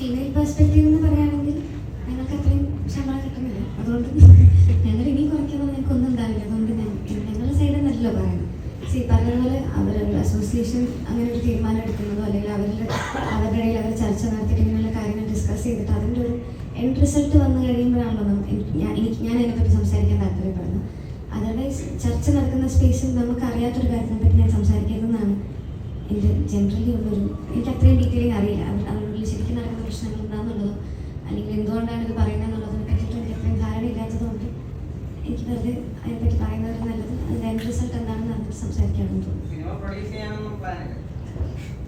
Female perspective എന്ന് പറയുകയാണെങ്കിൽ ഞങ്ങൾക്ക് അത്രയും ശമ്പളം കിട്ടുന്നില്ല. അതുകൊണ്ട് ഞങ്ങൾ ഇനി കുറയ്ക്കുമ്പോൾ ഞങ്ങൾക്ക് ഒന്നും ഉണ്ടാവില്ല. അതുകൊണ്ട് ഞങ്ങളുടെ സൈഡിൽ നിന്നല്ലോ പറയുന്നത് സി പറഞ്ഞതുപോലെ അവരുടെ അസോസിയേഷൻ അങ്ങനെ ഒരു തീരുമാനം എടുക്കുന്നതോ അല്ലെങ്കിൽ അവരുടെ അവരുടെ ഇടയിൽ അവർ ചർച്ച നടത്തിയിട്ട് ഇങ്ങനെയുള്ള കാര്യങ്ങൾ ഡിസ്കസ് ചെയ്തിട്ട് അതിന്റെ ഒരു എൻഡ് റിസൾട്ട് വന്നു കഴിയുമ്പോഴാണല്ലോ ഞാൻ എനിക്ക് ഞാൻ അതിനെപ്പറ്റി സംസാരിക്കാൻ താല്പര്യപ്പെടുന്നത്. അതർവൈസ് ചർച്ച നടക്കുന്ന സ്പേസിൽ നമുക്ക് അറിയാത്തൊരു കാര്യത്തിനെ പറ്റി ഞാൻ സംസാരിക്കരുതെന്നാണ് എന്റെ ജനറലി ഉള്ളൊരു എനിക്ക് അത്രയും ഡീറ്റെയിലിംഗ് അറിയില്ല. അവർ ശരിക്കും നടക്കുന്ന പ്രശ്നങ്ങൾ എന്താണെന്നുള്ളതോ അല്ലെങ്കിൽ എന്തുകൊണ്ടാണ് ഇത് പറയുന്നത് എന്നുള്ളതിനെ പറ്റിയിട്ട് എനിക്ക് അത്രയും ധാരണ ഇല്ലാത്തതുകൊണ്ട് എനിക്ക് വെറുതെ അതിനെപ്പറ്റി പറയുന്നത് നല്ലത്. അതിന്റെ എൻഡ് റിസൾട്ട് എന്താണെന്ന് അതിനെപ്പറ്റി സംസാരിക്കാമെന്ന് തോന്നുന്നു.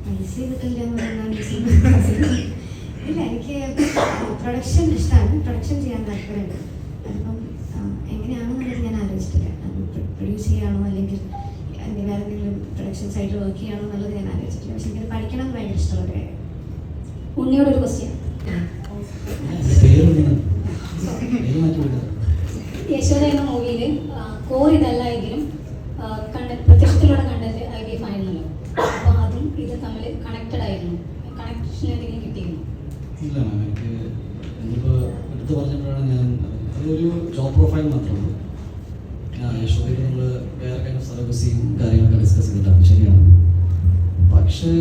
പൈസ കിട്ടില്ല എന്ന് പറഞ്ഞാൽ ഈ സിനിമ ഇല്ല എനിക്ക് പ്രൊഡക്ഷൻ ഇഷ്ടമാണ് പ്രൊഡക്ഷൻ ചെയ്യാൻ താല്പര്യമുണ്ട്. അതിപ്പം എങ്ങനെയാണെന്നുള്ളത് ഞാൻ ആലോചിച്ചിട്ടില്ല. പ്രൊഡ്യൂസ് ചെയ്യാണോ അല്ലെങ്കിൽ വേറെ എന്തെങ്കിലും പ്രൊഡക്ഷൻ സൈഡിൽ വർക്ക് ചെയ്യണോ എന്നുള്ളത് ഞാൻ ആലോചിച്ചിട്ടില്ല. പക്ഷെ എനിക്കത് പഠിക്കണം എന്ന് ഭയങ്കര ഇഷ്ടമുള്ള കാര്യം ഉണ്ണിയോട് ഒരു ക്വസ്റ്റ്യൻ യശോദ എന്ന മൂവിയിൽ കോർ ഇതല്ല എങ്കിലും കണ്ട പ്രത്യക്ഷത്തിലൂടെ കണ്ടത് ഐ ഡി എഫ് ആയിരുന്നല്ലോ. അപ്പോൾ അതും ഇത് തമ്മിൽ കണക്റ്റഡ് ആയിരുന്നു. കണക്ഷൻ എന്തെങ്കിലും കിട്ടിയിരുന്നു? ഇല്ല മാം എനിക്ക് എടുത്ത് പറഞ്ഞപ്പോഴാണ് ഞാൻ അതൊരു ജോബ് പ്രൊഫൈൽ മാത്രമാണ് യശോദയിൽ നമ്മൾ വേറെ കൈൻഡ് ഓഫ് സർവീസും കാര്യങ്ങളൊക്കെ ഡിസ്കസ് ചെയ്തിട്ടാണ് ശരിയാണ്. പക്ഷേ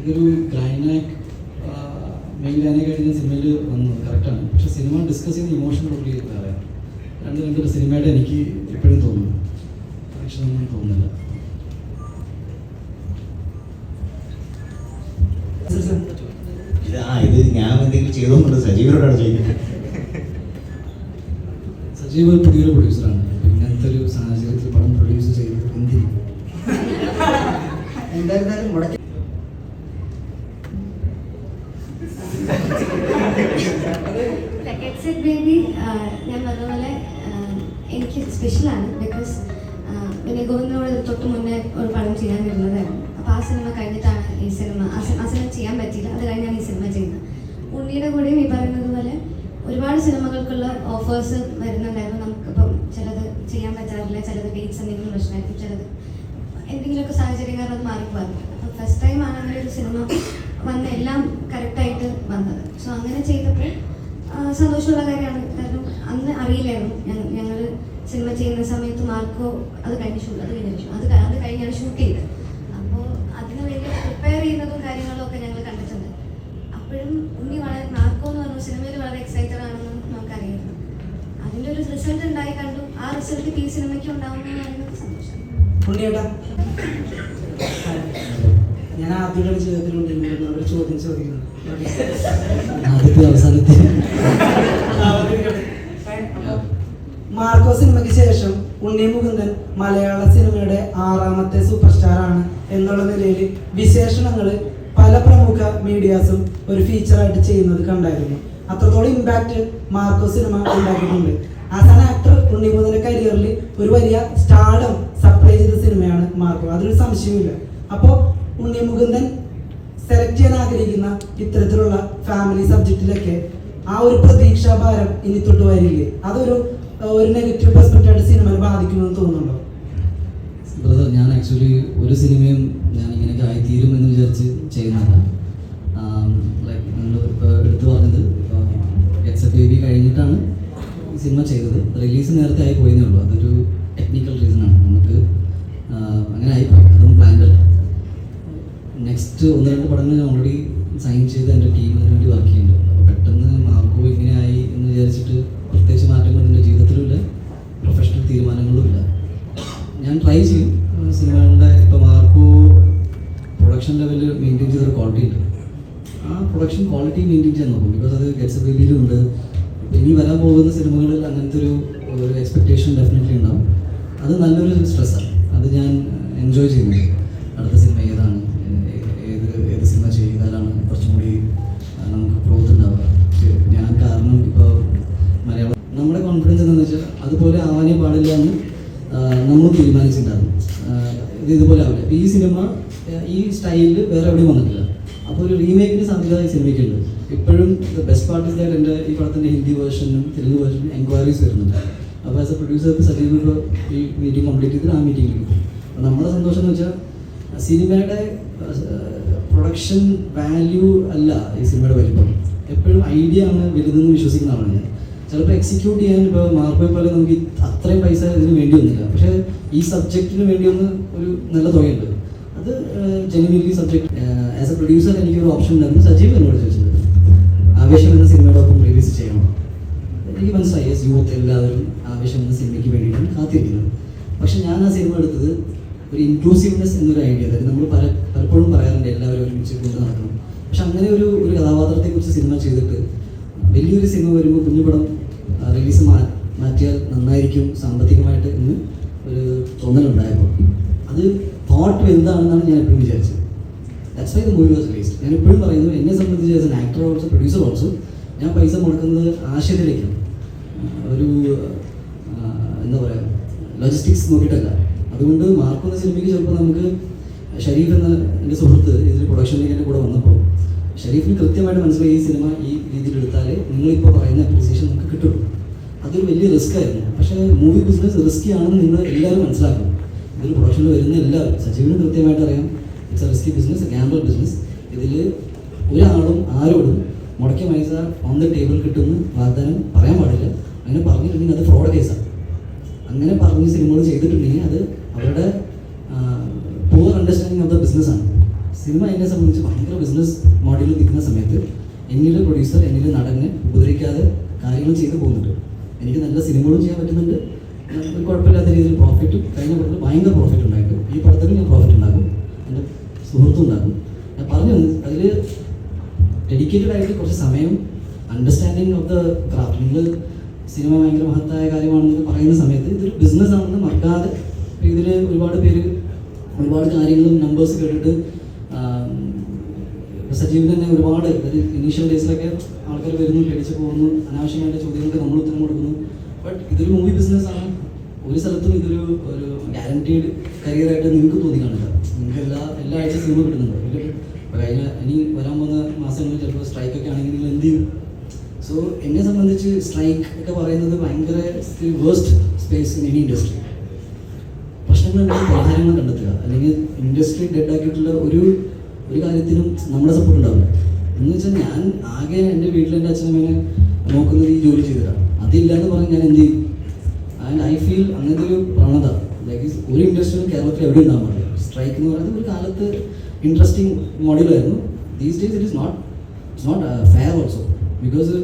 ഇതൊരു ഗ്രൈനാക് ഗ്രൈനാക്കായിട്ട് ഞാൻ സിനിമയിൽ വന്നു. കറക്റ്റാണ് പക്ഷെ സിനിമ ഡിസ്കസ് ചെയ്യുന്ന ഇമോഷൻ ടോട്ടലി വേറെ രണ്ട് രണ്ടൊരു സിനിമയുടെ എനിക്ക് എപ്പോഴും തോന്നുന്നു പക്ഷെ ഒന്നും തോന്നുന്നില്ല. ഇത് ഇത് ഞാൻ എന്തെങ്കിലും ചെയ്തോന്നുണ്ട്. സജീവരോടാണ് ചെയ്യുന്നത് സജീവ് പുതിയൊരു പ്രൊഡ്യൂസറാണ് എക്സിറ്റ് ബേബി ഞാൻ പറഞ്ഞ പോലെ എനിക്ക് സ്പെഷ്യലാണ് ബിക്കോസ് പിന്നെ ഗോവിന്ദനോട് തൊട്ട് മുന്നേ ഒരു പടം ചെയ്യാൻ വരുന്നതായിരുന്നു. അപ്പോൾ ആ സിനിമ കഴിഞ്ഞിട്ടാണ് ഈ സിനിമ ആ സിനിമ ചെയ്യാൻ പറ്റിയില്ല. അത് കഴിഞ്ഞാണ് ഈ സിനിമ ചെയ്യുന്നത്. ഉണ്ണിയുടെ കൂടെയും ഈ പറയുന്നത് പോലെ ഒരുപാട് സിനിമകൾക്കുള്ള ഓഫേഴ്സ് വരുന്നുണ്ടായിരുന്നു. നമുക്കിപ്പം ചിലത് ചെയ്യാൻ പറ്റാറില്ല ചിലത് ഡേറ്റ്സ് എന്തെങ്കിലും പ്രശ്നമായിരിക്കും ചിലത് എന്തെങ്കിലുമൊക്കെ സാഹചര്യം കാരണം അത് മാറിപ്പോകാറുണ്ട്. അപ്പോൾ ഫസ്റ്റ് ടൈം ആണ് അങ്ങനെ ഒരു സിനിമ വന്ന് എല്ലാം കറക്റ്റായിട്ട് വന്നത്. സോ അങ്ങനെ ചെയ്തപ്പോൾ സന്തോഷമുള്ള കാര്യമാണ്. കാരണം അന്ന് അറിയില്ലായിരുന്നു. ഞങ്ങൾ സിനിമ ചെയ്യുന്ന സമയത്ത് മാർക്കോ അത് കഴിഞ്ഞ് ഷൂട്ട് അത് കഴിഞ്ഞ അത് അത് കഴിഞ്ഞാണ് ഷൂട്ട് ചെയ്തത്. അപ്പോൾ അതിന് വേണ്ടി പ്രിപ്പയർ ചെയ്യുന്നതും കാര്യങ്ങളും ഒക്കെ ഞങ്ങൾ കണ്ടിട്ടുണ്ട്. അപ്പോഴും ഉണ്ണി വളരെ മാർക്കോ എന്ന് പറഞ്ഞ സിനിമയിൽ വളരെ എക്സൈറ്റഡ് ആണെന്ന് നമുക്കറിയായിരുന്നു അതിന്റെ ഒരു റിസൾട്ട് ഉണ്ടായി കണ്ടു. ആ റിസൾട്ട് ഈ സിനിമയ്ക്ക് ഉണ്ടാവുമെന്ന് സന്തോഷം. ഉണ്ണിയേട്ടാ. ഞാൻ ആദ്യമായിട്ട് ജീവിതത്തിലുണ്ടെങ്കിൽ അവർ ചോദ്യം ചോദിക്കുന്നു ആദ്യത്തെ അവസാനത്തെ. മാർക്കോ സിനിമയ്ക്ക് ശേഷം ഉണ്ണി മുകുന്ദൻ മലയാള സിനിമയുടെ ആറാമത്തെ സൂപ്പർ സ്റ്റാർ ആണ് എന്നുള്ള നിലയിൽ വിശേഷണങ്ങൾ പല പ്രമുഖ മീഡിയാസും ഒരു ഫീച്ചറായിട്ട് ചെയ്യുന്നത് കണ്ടായിരുന്നു. അത്രത്തോളം ഇമ്പാക്റ്റ് മാർക്കോ സിനിമ ഉണ്ടാക്കിയിട്ടുണ്ട്. ആസ് ആൻ ആക്ടർ ഉണ്ണി മുകുന്ദന്റെ കരിയറിൽ ഒരു വലിയ സ്റ്റാർഡം സപ്ലൈ ചെയ്ത സിനിമയാണ് മാർക്കോ. അതിലൊരു സംശയമില്ല അപ്പോൾ ഉണ്ണി മുകുന്ദൻ സെലക്ട് ചെയ്യാൻ ആഗ്രഹിക്കുന്ന ഇത്തരത്തിലുള്ള ഫാമിലി സബ്ജക്റ്റിലൊക്കെ ആ ഒരു പ്രതീക്ഷാഭാരം ഇനി തൊട്ട് വരില്ലേ? അതൊരു ഒരു നെഗറ്റീവ് പെർസ്പെക്റ്റീവ് ആയിട്ട് സിനിമയെ ബാധിക്കുമെന്ന് തോന്നുന്നുണ്ടോ? ബ്രദർ ഞാൻ ആക്ച്വലി ഒരു സിനിമയും ഞാൻ ഇങ്ങനെയൊക്കെ ആയിത്തീരും എന്ന് വിചാരിച്ച് ചെയ്യുന്നതല്ല ലൈക്ക് ഇപ്പോൾ എടുത്തു പറഞ്ഞത് എക്സ് എ ബേബി കഴിഞ്ഞിട്ടാണ് സിനിമ ചെയ്തത്. റിലീസ് നേരത്തെ ആയി പോയെന്നേ ഉള്ളൂ. അതൊരു നെക്സ്റ്റ് ഒന്ന് രണ്ട് പടങ്ങൾ ഓൾറെഡി സൈൻ ചെയ്ത് എന്റെ ടീം അതിന് വേണ്ടി വർക്ക് ചെയ്യുന്നുണ്ട്. അപ്പോൾ പെട്ടെന്ന് മാർക്കോ ഇങ്ങനെയായി എന്ന് വിചാരിച്ചിട്ട് പ്രത്യേകിച്ച് മാറ്റങ്ങൾ എന്റെ ജീവിതത്തിലുമില്ല പ്രൊഫഷണൽ തീരുമാനങ്ങളും ഇല്ല. ഞാൻ ട്രൈ ചെയ്യും. സിനിമകളുടെ ഇപ്പോൾ മാർക്കോ പ്രൊഡക്ഷൻ ലെവലിൽ മെയിന്റെയിൻ ചെയ്തൊരു ക്വാളിറ്റി ഉണ്ട്. ആ പ്രൊഡക്ഷൻ ക്വാളിറ്റി മെയിന്റെയിൻ ചെയ്യാൻ നോക്കും. ബിക്കോസ് അത് ഗെറ്റ്സ് ബേബിയിലും ഉണ്ട്. ഇനി വരാൻ പോകുന്ന സിനിമകളിൽ അങ്ങനത്തെ ഒരു ഒരു എക്സ്പെക്റ്റേഷൻ ഡെഫിനറ്റ്ലി ഉണ്ടാവും. അത് നല്ലൊരു സ്ട്രെസ്സാണ് അത് ഞാൻ എൻജോയ് ചെയ്യുന്നുണ്ട്. അടുത്ത സിനിമ ഏതാണ് ഏ- ഏത് ഏത് സിനിമ ചെയ്താലാണ് കുറച്ചും കൂടി ആ, നമുക്ക് ഗ്രോത്ത് ഉണ്ടാവുക ശരി, ഞാൻ കാരണം ഇപ്പോൾ മലയാളം നമ്മുടെ കോൺഫിഡൻസ് എന്താണെന്ന് വെച്ചാൽ അതുപോലെ ആവാനേ പാടില്ല എന്ന് നമ്മൾ തീരുമാനിച്ചിട്ടുണ്ടായിരുന്നു ആ, ഇത് ഇതുപോലെ ആവില്ല ഇപ്പം ഈ സിനിമ ഈ സ്റ്റൈലിൽ വേറെ എവിടെയും വന്നിട്ടില്ല. അപ്പോൾ ഒരു റീമേക്കിന് സാധ്യത ഈ സിനിമയ്ക്കുണ്ട്. ഇപ്പോഴും ബെസ്റ്റ് പാർട്ട് ഇസ് ദാറ്റ് എന്റെ ഈ പടത്തിന്റെ ഹിന്ദി വേർഷനും തെലുങ്ക് വേർഷനും എൻക്വയറീസ് വരുന്നുണ്ട്. അപ്പോൾ ആസ് എ പ്രൊഡ്യൂസർ സജീവ് ഈ മീറ്റിംഗ് കംപ്ലീറ്റ് ചെയ്തിട്ട് ആ മീറ്റിംഗിൽ അപ്പോൾ നമ്മുടെ സന്തോഷം എന്ന് വെച്ചാൽ സിനിമയുടെ പ്രൊഡക്ഷൻ വാല്യൂ അല്ല ഈ സിനിമയുടെ വലിപ്പം. എപ്പോഴും ഐഡിയ ആണ് വലുതെന്ന് വിശ്വസിക്കുന്ന ആളാണ് ഞാൻ. ചിലപ്പോൾ എക്സിക്യൂട്ട് ചെയ്യാൻ ഇപ്പോൾ മാർക്കോയെ പോലെ നമുക്ക് അത്രയും പൈസ ഇതിന് വേണ്ടി വന്നില്ല. പക്ഷേ ഈ സബ്ജക്റ്റിന് വേണ്ടി ഒന്ന് ഒരു നല്ല തുകയുണ്ട്. അത് genuinely subject as a producer എനിക്ക് ഒരു ഓപ്ഷൻ ഉണ്ടായിരുന്നു സജീവ് എന്നോട് ചോദിച്ചത്. ആവേശം എന്ന സിനിമയോടൊപ്പം റിലീസ് ചെയ്യണം? എനിക്ക് മനസ്സിലായി എസ് യൂത്ത് എല്ലാവരും ആവേശം എന്ന സിനിമയ്ക്ക് വേണ്ടിയിട്ടാണ് കാത്തിരിക്കുന്നത്. പക്ഷെ ഞാൻ ആ സിനിമ എടുത്തത് ഒരു ഇൻക്ലൂസീവ്നെസ് എന്നൊരു ഐഡിയ അതായത് നമ്മൾ പല പലപ്പോഴും പറയാറുണ്ട് എല്ലാവരും ഒരുമിച്ച് കൊണ്ട് നടക്കണം. പക്ഷെ അങ്ങനെ ഒരു ഒരു കഥാപാത്രത്തെക്കുറിച്ച് സിനിമ ചെയ്തിട്ട് വലിയൊരു സിനിമ വരുമ്പോൾ കുഞ്ഞുപടം റിലീസ് മാ മാറ്റിയാൽ നന്നായിരിക്കും സാമ്പത്തികമായിട്ട് എന്ന് ഒരു തോന്നലുണ്ടായപ്പോൾ. അത് തോട്ട് എന്താണെന്നാണ് ഞാൻ എപ്പോഴും വിചാരിച്ചത്. That's why the movie was released ഞാൻ എപ്പോഴും പറയുന്നു എന്നെ സംബന്ധിച്ച് as an actor also producer also ഞാൻ പൈസ മുടക്കുന്നത് ആശയത്തിലേക്കാണ്. ഒരു എന്താ പറയുക ലോജിസ്റ്റിക്സ് നോക്കിയിട്ടല്ല. അതുകൊണ്ട് മാർക്കുന്ന സിനിമയ്ക്ക് ചിലപ്പോൾ നമുക്ക് ഷരീഫ് എന്ന എന്റെ സുഹൃത്ത് ഇതിൽ പ്രൊഡക്ഷനിലേക്ക് എന്റെ കൂടെ വന്നപ്പോൾ ഷരീഫിന് കൃത്യമായിട്ട് മനസ്സിലായി ഈ സിനിമ ഈ രീതിയിൽ നിങ്ങളിപ്പോൾ പറയുന്ന അപ്രീസിയേഷൻ നമുക്ക് കിട്ടുള്ളൂ. അതൊരു വലിയ റിസ്ക് ആയിരുന്നു. പക്ഷേ മൂവി ബിസിനസ് റിസ്കി ആണെന്ന് നിങ്ങൾ എല്ലാവരും മനസ്സിലാക്കണം. ഇതിൽ പ്രൊഡക്ഷനിൽ വരുന്ന എല്ലാവരും സജീവിന് കൃത്യമായിട്ട് അറിയാം. It's a risky business gamble business ഇതിൽ ഒരാളും ആരോടും മുടക്കിയ പൈസ ഓൺ ദ ടേബിൾ കിട്ടുമെന്ന് വാഗ്ദാനം പറയാൻ പാടില്ല. അങ്ങനെ പറഞ്ഞിട്ടുണ്ടെങ്കിൽ അത് ഫ്രോഡ് കേസാണ് അങ്ങനെ പറഞ്ഞ് സിനിമകൾ ചെയ്തിട്ടുണ്ടെങ്കിൽ അത് അവരുടെ പൂർ അണ്ടർസ്റ്റാൻഡിങ് ഓഫ് ദ ബിസിനസ്സാണ് സിനിമ എന്നെ സംബന്ധിച്ച് ഭയങ്കര ബിസിനസ് മോഡലിൽ നിൽക്കുന്ന സമയത്ത് എന്നിലെ പ്രൊഡ്യൂസർ എന്നിലെ നടനെ ഉപദ്രവിക്കാതെ കാര്യങ്ങൾ ചെയ്തു പോകുന്നുണ്ട്. എനിക്ക് നല്ല സിനിമകളും ചെയ്യാൻ പറ്റുന്നുണ്ട്. കുഴപ്പമില്ലാത്ത രീതിയിൽ പ്രോഫിറ്റ് കഴിഞ്ഞ പടത്തിൽ ഭയങ്കര പ്രോഫിറ്റ് ഉണ്ടായിട്ടു ഈ പടത്തിൽ ഞാൻ പ്രോഫിറ്റ് ഉണ്ടാക്കും എന്റെ സുഹൃത്തും ഉണ്ടാകും. ഞാൻ പറഞ്ഞു അതിൽ ഡെഡിക്കേറ്റഡ് ആയിട്ട് കുറച്ച് സമയം അണ്ടർസ്റ്റാൻഡിങ് ഓഫ് ദ ക്രാഫ്റ്റ് നിങ്ങൾ സിനിമ ഭയങ്കര മഹത്തായ കാര്യമാണെന്ന് പറയുന്ന സമയത്ത് ഇതൊരു ബിസിനസ് ആണെന്ന് മറക്കാതെ ഇതിൽ ഒരുപാട് പേര് ഒരുപാട് കാര്യങ്ങളും നമ്പേഴ്സ് കേട്ടിട്ട് സജീവിന് തന്നെ ഒരുപാട് ഒരു ഇനീഷ്യൽ ഡേയ്സിലൊക്കെ ആൾക്കാർ വരുന്നു പേടിച്ച് പോകുന്നു അനാവശ്യമായിട്ട് ചോദ്യങ്ങൾക്ക് നമ്മൾ ഉത്തരം കൊടുക്കുന്നു. ബട്ട് ഇതൊരു മൂവി ബിസിനസ് ആണ്. ഒരു സ്ഥലത്തും ഇതൊരു ഒരു ഗ്യാരണ്ടീഡ് കരിയറായിട്ട് നിങ്ങൾക്ക് തോന്നി കാണില്ല നിങ്ങൾക്ക് എല്ലാ എല്ലാ ആഴ്ച സിനിമ കിട്ടുന്നുണ്ട്. കഴിഞ്ഞ ഇനി വരാൻ പോകുന്ന മാസങ്ങളിൽ ചിലപ്പോൾ സ്ട്രൈക്കൊക്കെ ആണെങ്കിൽ നിങ്ങൾ എന്ത് ചെയ്യും? സോ എന്നെ സംബന്ധിച്ച് സ്ട്രൈക്ക് ഒക്കെ പറയുന്നത് ഭയങ്കര waste space in any industry പ്രശ്നങ്ങളുണ്ടെങ്കിൽ പരിഹാരങ്ങൾ കണ്ടെത്തുക. അല്ലെങ്കിൽ ഇൻഡസ്ട്രി ഡെഡ് ആക്കിയിട്ടുള്ള ഒരു ഒരു കാര്യത്തിനും നമ്മുടെ സപ്പോർട്ട് ഉണ്ടാവില്ല. എന്ന് വെച്ചാൽ ഞാൻ ആകെ എന്റെ വീട്ടിൽ എന്റെ അച്ഛനമ്മേനെ നോക്കുന്നത് ഈ ജോലി ചെയ്തിട്ടാണ് അതില്ല പറഞ്ഞാൽ എന്ത് ചെയ്യും? ആൻഡ് ഐ ഫീൽ അങ്ങനത്തെ ഒരു പ്രവണത. ലൈക്ക് ഒരു ഇൻഡസ്ട്രിയും കേരളത്തിൽ എവിടെ ഉണ്ടാകാൻ പാടില്ല. സ്ട്രൈക്ക് എന്ന് പറയുന്നത് ഒരു കാലത്ത് interesting മോഡലായിരുന്നു these days it is not it's not fair also because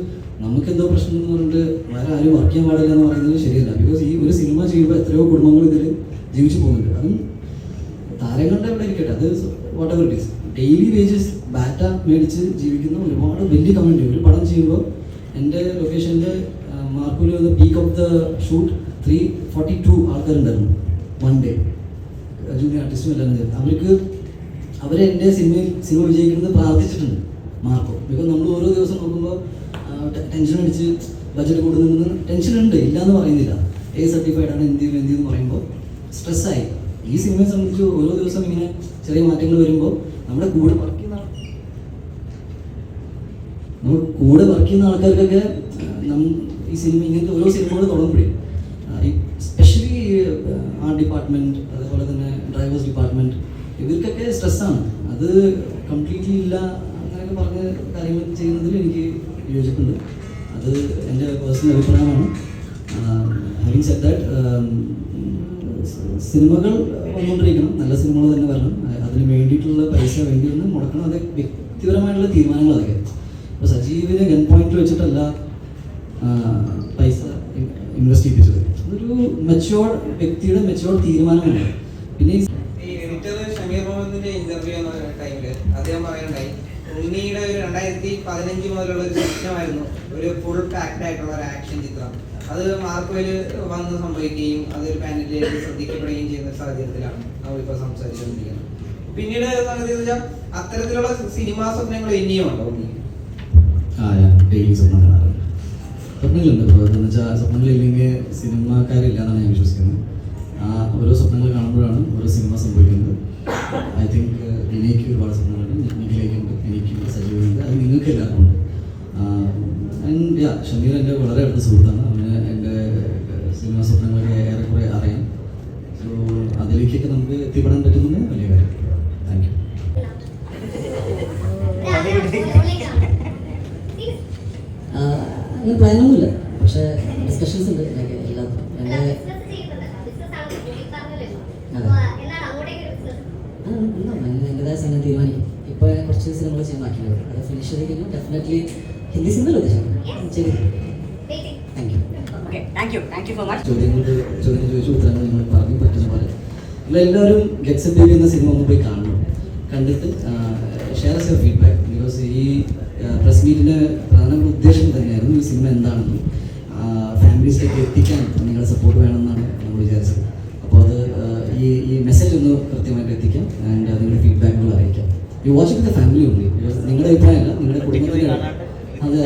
നമുക്ക് എന്തോ പ്രശ്നം എന്ന് പറഞ്ഞിട്ട് വേറെ ആരും വർക്ക് ചെയ്യാൻ പാടില്ല എന്ന് പറയുന്നത് ശരിയല്ല. ബിക്കോസ് ഈ ഒരു സിനിമ ചെയ്യുമ്പോൾ എത്രയോ കുടുംബങ്ങൾ ഇതിൽ ജീവിച്ചു പോകുന്നുണ്ട്. അതും താരങ്ങളുടെ അവിടെ ഇരിക്കട്ടെ. അത് whatever it is daily wages batta മേടിച്ച് ജീവിക്കുന്ന ഒരുപാട് വലിയ കമ്മ്യൂണിറ്റി ഒരു പടം ചെയ്യുമ്പോൾ എന്റെ ലൊക്കേഷനിൽ മാർക്കൂൽ peak of the shoot three forty two ആൾക്കാരുണ്ടായിരുന്നു വൺ ഡേ ജൂനിയർ ആർട്ടിസ്റ്റും എല്ലാം ചേർന്ന് അവർക്ക് അവരെ എന്റെ സിനിമയിൽ സിനിമ വിജയിക്കുന്നത് പ്രാർത്ഥിച്ചിട്ടുണ്ട് മാർക്കോ. ബിക്കോസ് നമ്മൾ ഓരോ ദിവസം നോക്കുമ്പോൾ ടെൻഷൻ അടിച്ച് ബഡ്ജറ്റ് കൂടുന്നുണ്ടെന്ന് ടെൻഷൻ ഉണ്ട് ഇല്ല എന്ന് പറയുന്നില്ല. എ സർട്ടിഫൈഡ് ആണ് എന്ത് ചെയ്യും എന്ത് ചെയ്യും പറയുമ്പോൾ സ്ട്രെസ്സായി ഈ സിനിമയെ സംബന്ധിച്ച് ഓരോ ദിവസം ഇങ്ങനെ ചെറിയ മാറ്റങ്ങൾ വരുമ്പോൾ നമ്മുടെ കൂടെ വർക്ക് ചെയ്യുന്ന നമ്മൾ കൂടെ വർക്ക് ചെയ്യുന്ന ആൾക്കാർക്കൊക്കെ ഈ സിനിമ ഇങ്ങനത്തെ ഓരോ സിനിമകൾ തുടങ്ങുമ്പോഴേ സ്പെഷ്യലി ആർട്ട് ഡിപ്പാർട്ട്മെന്റ് അതുപോലെ തന്നെ ഡ്രൈവേഴ്സ് ഡിപ്പാർട്ട്മെന്റ് ഇവർക്കൊക്കെ സ്ട്രെസ്സാണ് അത് കംപ്ലീറ്റ്ലി ഇല്ല അങ്ങനെയൊക്കെ പറഞ്ഞ കാര്യങ്ങൾ ചെയ്യുന്നതിൽ എനിക്ക് യോജിപ്പുണ്ട്. അത് എന്റെ പേഴ്സണൽ അഭിപ്രായമാണ്. ഹാവിങ് സെറ്റ് ദാറ്റ് സിനിമകൾ വന്നുകൊണ്ടിരിക്കണം. നല്ല സിനിമകൾ തന്നെ വരണം. അതിന് വേണ്ടിയിട്ടുള്ള പൈസ വേണ്ടി വന്ന് മുടക്കണം. അത് വ്യക്തിപരമായിട്ടുള്ള തീരുമാനങ്ങൾ അതൊക്കെ. ഇപ്പോൾ സജീവിനെ ഗൺ പോയിന്റ് വെച്ചിട്ടല്ല പൈസ ഇൻവെസ്റ്റ് ചെയ്യിപ്പിച്ചത്. അതൊരു മെച്ചോർ വ്യക്തിയുടെ മെച്ചോർ തീരുമാനമാണ്. പിന്നെ അദ്ദേഹം പറയുന്നുണ്ടായി ഉണ്ണിയുടെ ഒരു രണ്ടായിരത്തി പതിനഞ്ച് മുതലുള്ള ഒരു സ്വപ്നമായിരുന്നു ഒരു ഫുൾ പാക്ഡ് ആയിട്ടുള്ള ഒരു ആക്ഷൻ ചിത്രം. അത് മാർക്കോയിൽ വന്ന് സംഭവിക്കുകയും അതൊരു പാനലിലേക്ക് ശ്രദ്ധിക്കപ്പെടുകയും ചെയ്യുന്ന സാഹചര്യത്തിലാണ് നമ്മളിപ്പോൾ സംസാരിച്ചുകൊണ്ടിരിക്കുന്നത്. പിന്നീട് സംഗതി വെച്ചാൽ അത്തരത്തിലുള്ള സിനിമാ സ്വപ്നങ്ങൾ ഇനിയും ഉണ്ടോ ഉണ്ണി ആ ഡെയിലി സ്വപ്നം കാണാറുണ്ട്. സ്വപ്നങ്ങളുണ്ട് ബ്രോ എന്ന് വെച്ചാൽ സ്വപ്നങ്ങളില്ലെങ്കിൽ സിനിമാക്കാരില്ല എന്നാണ് ഞാൻ വിശ്വസിക്കുന്നത്. ആ ഓരോ സ്വപ്നങ്ങൾ കാണുമ്പോഴാണ് ഓരോ സിനിമ സംഭവിക്കുന്നത്. ഐ തിങ്ക് എനിക്ക് ഒരുപാട് സ്വപ്നങ്ങളുണ്ട്. നിഖിലേക്കുണ്ട് എനിക്ക് സജീവുണ്ട് അത് നിങ്ങൾക്ക് എല്ലാവർക്കും ഉണ്ട് ഷമീർ എന്റെ വളരെ അടുത്ത സുഹൃത്താണ്. പ്ലാനൊന്നുമില്ല പക്ഷേ ഡിസ്കഷൻസ് ഉണ്ട്. like എല്ലാ എന്റെ ആ, ഉണ്ടാവും. അതിന് അതിന്റെതായ സമയം തീരുമാനിക്കും. ഇപ്പോൾ കുറച്ച് സിനിമകൾ ചെയ്യാൻ ബാക്കിയുള്ളത് അത് ഫിനിഷ് ചെയ്ത് കഴിഞ്ഞാൽ ഡെഫിനറ്റ്ലി ഹിന്ദി സിനിമയിൽ ഉദ്ദേശം. ശരി. Thank you okay thank you thank you so much ചോദ്യങ്ങൾക്ക് ചോദ്യം ചോദിച്ച ഉത്തരങ്ങൾ നിങ്ങൾ പറഞ്ഞു പറ്റുന്ന പോലെ. എല്ലാവരും ഗെറ്റ്സ് എന്ന സിനിമ ഒന്ന് പോയി കാണണം. കണ്ടിട്ട് ഷെയർ യുവർ ഫീഡ്ബാക്ക് ബിക്കോസ് ഈ പ്രസ് മീറ്റിന്റെ പ്രധാന ഉദ്ദേശം തന്നെയായിരുന്നു ഈ സിനിമ എന്താണെന്നും എത്തിക്കാൻ നിങ്ങളുടെ സപ്പോർട്ട് വേണമെന്നാണ് നമ്മൾ വിചാരിച്ചത്. അപ്പോൾ അത് ഈ ഈ മെസ്സേജ് ഒന്ന് കൃത്യമായിട്ട് എത്തിക്കാം ആൻഡ് നിങ്ങളുടെ ഫീഡ്ബാക്കുകൾ അറിയിക്കാം. യു വാച്ച് വിത്ത് ഫാമിലി ഉണ്ട് നിങ്ങളുടെ അഭിപ്രായമല്ല നിങ്ങളുടെ കുടുംബത്തിന്റെ അതെ